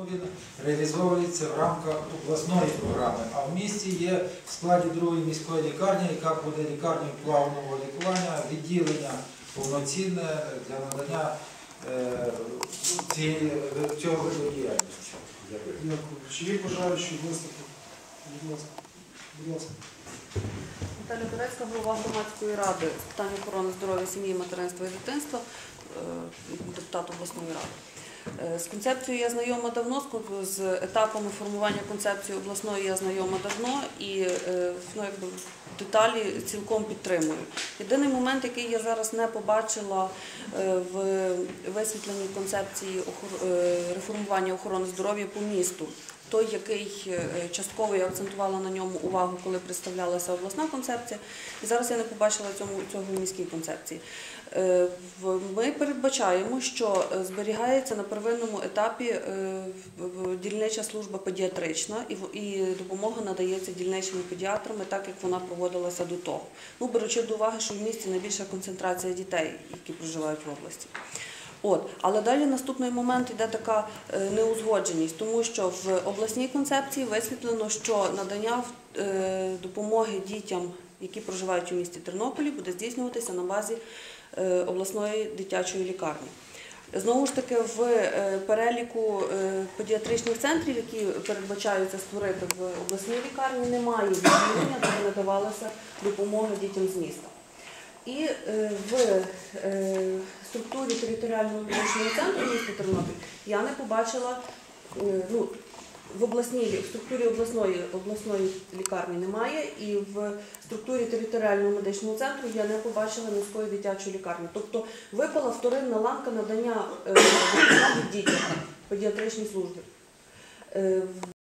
Він реалізовується в рамках обласної програми, а в місті є в складі другої міської лікарні, яка буде лікарнею плавного лікування, відділення повноцінне для надання е, цієї цього виду діяльності. Дякую. Чи є бажаючі виступи? Будь ласка. Будь ласка. Наталя Турецька, голова громадської ради з питань охорони здоров'я сім'ї, материнства і дитинства, е, депутат обласної ради. Е, З концепцією я знайома давно, з етапами формування концепції обласної я знайома давно і е, ну, якби, деталі цілком підтримую. Єдиний момент, який я зараз не побачила е, в висвітленні концепції реформування охорони здоров'я по місту, той, який е, частково я акцентувала на ньому увагу, коли представлялася обласна концепція, і зараз я не побачила цьому, цього в міській концепції. Е, Ми передбачаємо, що е, зберігається на первинному етапі дільнича служба педіатрична і допомога надається дільничими педіатрами, так як вона проводилася до того. Ну, беручи до уваги, що в місті найбільша концентрація дітей, які проживають в області. От, але далі наступний момент йде така е, неузгодженість, тому що в обласній концепції висвітлено, що надання е, допомоги дітям, які проживають у місті Тернополі, буде здійснюватися на базі е, обласної дитячої лікарні. Знову ж таки, в переліку педіатричних центрів, які передбачаються створити в обласній лікарні, немає відділення, де надавалася допомога дітям з міста. І е, в е, структурі територіального медичного центру міста Тернопіль я не побачила е, ну, в обласній в структурі обласної обласної лікарні немає, і в структурі територіального медичного центру я не побачила міської дитячої лікарні. Тобто випала вторинна ланка надання дітям педіатричній службі.